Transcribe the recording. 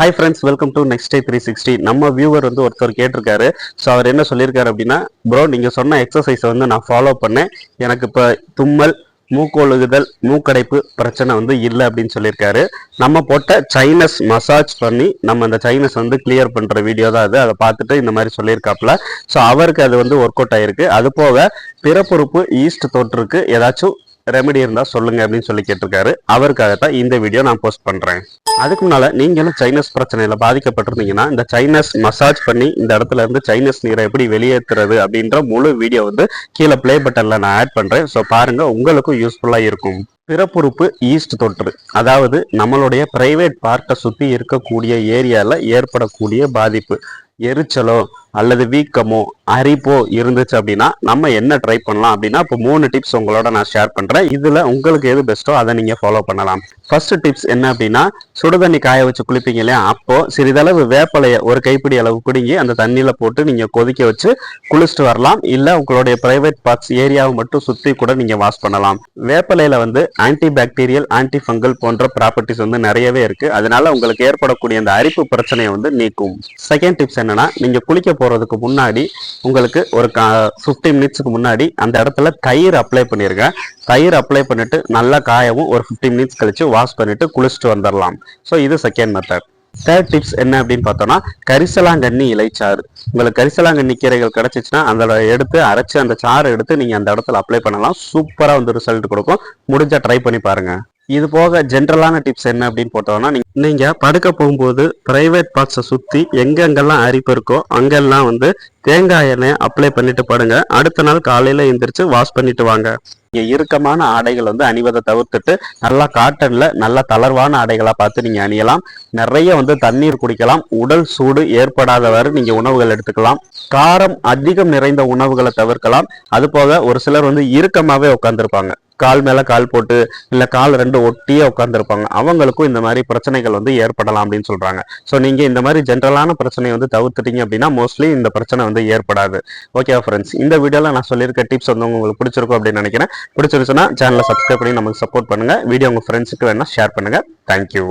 Hi friends welcome to next day three sixty நம்ம viewer வந்து ஒருத்தர் கேட்டிருக்காரு. ஸோ அவர் என்ன சொல்லியிருக்காரு அப்படின்னா ப்ரோ நீங்கள் சொன்ன எக்ஸசைஸை வந்து நான் ஃபாலோ பண்ணேன். எனக்கு இப்போ தும்மல் மூக்கொழுகுதல் மூக்கடைப்பு பிரச்சனை வந்து இல்லை அப்படின்னு சொல்லியிருக்காரு. நம்ம போட்ட சைனஸ் மசாஜ் பண்ணி நம்ம அந்த சைனஸ் வந்து கிளியர் பண்ணுற வீடியோ தான் அது. அதை பார்த்துட்டு இந்த மாதிரி சொல்லியிருக்காப்புல. ஸோ அவருக்கு அது வந்து ஒர்க் அவுட் ஆயிருக்கு. அது போக பிறப்புறுப்பு ஈஸ்ட் தொற்றுக்கு ஏதாச்சும் ரெமெடி இருந்தா சொல்லுங்க அப்படின்னு சொல்லி கேட்டிருக்காரு. அவருக்காகத்தான் இந்த வீடியோ நான் போஸ்ட் பண்றேன். அதுக்கு முன்னால நீங்களும் சைனஸ் பிரச்சனையில பாதிக்கப்பட்டிருந்தீங்கன்னா இந்த சைனஸ் மசாஜ் பண்ணி இந்த இடத்துல இருந்து சைனஸ் நீரை எப்படி வெளியேற்றுறது அப்படின்ற முழு வீடியோ வந்து கீழே ப்ளே பட்டன்ல நான் ஆட் பண்றேன். ஸோ பாருங்க உங்களுக்கும் யூஸ்ஃபுல்லா இருக்கும். பிறப்புறுப்பு ஈஸ்ட் தொற்று. அதாவது நம்மளுடைய பிரைவேட் பார்க்கை சுற்றி இருக்கக்கூடிய ஏரியாவில் ஏற்படக்கூடிய பாதிப்பு. எரிச்சலோ அல்லது வீக்கமோ அரிப்போ இருந்துச்சு அப்படின்னா நம்ம என்ன ட்ரை பண்ணலாம் அப்படின்னா இப்போ மூணு டிப்ஸ் உங்களோட நான் ஷேர் பண்ணுறேன் இதில் உங்களுக்கு எது பெஸ்ட்டோ அதை நீங்கள் ஃபாலோ பண்ணலாம். ஃபர்ஸ்ட் டிப்ஸ் என்ன அப்படின்னா சுடுதண்ணி காய வச்சு குளிப்பீங்க இல்லையா? அப்போ சிறிதளவு வேப்பலையை ஒரு கைப்பிடி அளவு குடிங்கி அந்த தண்ணியில் போட்டு நீங்கள் கொதிக்க வச்சு குளிச்சுட்டு வரலாம். இல்லை உங்களுடைய பிரைவேட் பார்ட்ஸ் ஏரியாவை மட்டும் சுற்றி கூட நீங்கள் வாஷ் பண்ணலாம். வேப்பலையில வந்து ஆன்டி பாக்டீரியல் ஆன்டி ஃபங்கல் போன்ற ப்ராப்பர்ட்டிஸ் வந்து நிறையவே இருக்கு. அதனால உங்களுக்கு ஏற்படக்கூடிய அந்த அரிப்பு பிரச்சனையை வந்து நீக்கும். செகண்ட் டிப்ஸ் என்னன்னா நீங்கள் குளிக்க போகிறதுக்கு முன்னாடி உங்களுக்கு ஒரு ஃபிஃப்டி மினிட்ஸுக்கு முன்னாடி அந்த இடத்துல தயிர் அப்ளை பண்ணிருங்க. தயிர் அப்ளை பண்ணிவிட்டு நல்லா காயவும் ஒரு ஃபிஃப்டி மினிட்ஸ் கழித்து வாஷ் பண்ணிவிட்டு குளிச்சுட்டு வந்துடலாம் ஸோ இது செகண்ட் மெத்தட் தேர்ட் டிப்ஸ் என்ன அப்படின்னு பார்த்தோம்னா கரிசலாங்கண்ணி இலைச்சாறு. உங்களுக்கு கரிசலாங்கண்ணி கீரைகள் கிடைச்சிச்சுன்னா அந்த எடுத்து அரைச்சி அந்த சாறு எடுத்து நீங்கள் அந்த இடத்துல அப்ளை பண்ணலாம். சூப்பராக வந்து ரிசல்ட் கொடுக்கும். முடிஞ்சால் ட்ரை பண்ணி பாருங்கள் இது போக ஜென்ரலான டிப்ஸ் என்ன அப்படின்னு போட்டோம்னா நீங்க படுக்க போகும்போது பிரைவேட் பார்ட்ஸை சுத்தி எங்கெங்கெல்லாம் அரிப்பு இருக்கோ அங்கெல்லாம் வந்து தேங்காய் எண்ணெய் அப்ளை பண்ணிட்டு படுங்க. அடுத்த நாள் காலையில எந்திரிச்சு வாஷ் பண்ணிட்டு வாங்க. இங்க இறுக்கமான ஆடைகள் வந்து அணிவதை தவிர்த்துட்டு நல்லா காட்டன்ல நல்லா தளர்வான ஆடைகளா பார்த்து நீங்க அணியலாம். நிறைய வந்து தண்ணீர் குடிக்கலாம். உடல் சூடு ஏற்படாதவாறு நீங்க உணவுகள் எடுத்துக்கலாம். காரம் அதிகம் நிறைந்த உணவுகளை தவிர்க்கலாம். அது போக ஒரு சிலர் வந்து இறுக்கமாவே உட்காந்துருப்பாங்க கால் மேலே கால் போட்டு இல்லை கால் ரெண்டு ஒட்டியே உட்காந்துருப்பாங்க அவங்களுக்கும் இந்த மாதிரி பிரச்சனைகள் வந்து ஏற்படலாம் அப்படின்னு சொல்கிறாங்க ஸோ நீங்கள் இந்த மாதிரி ஜென்ரலான பிரச்சனையை வந்து தவிர்த்துட்டீங்க அப்படின்னா மோஸ்ட்லி இந்த பிரச்சனை வந்து ஏற்படாது. ஓகே ஃப்ரெண்ட்ஸ் இந்த வீடியோவில் நான் சொல்லியிருக்க டிப்ஸ் வந்து உங்களுக்கு பிடிச்சிருக்கும் அப்படின்னு நினைக்கிறேன். பிடிச்சிருச்சுன்னா சேனலை சப்ஸ்கிரைப் பண்ணி நமக்கு சப்போர்ட் பண்ணுங்கள் வீடியோ உங்கள் ஃப்ரெண்ட்ஸுக்கு வேணால் ஷேர் பண்ணுங்கள் தேங்க்யூ